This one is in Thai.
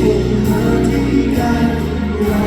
คงหาที่กันเรา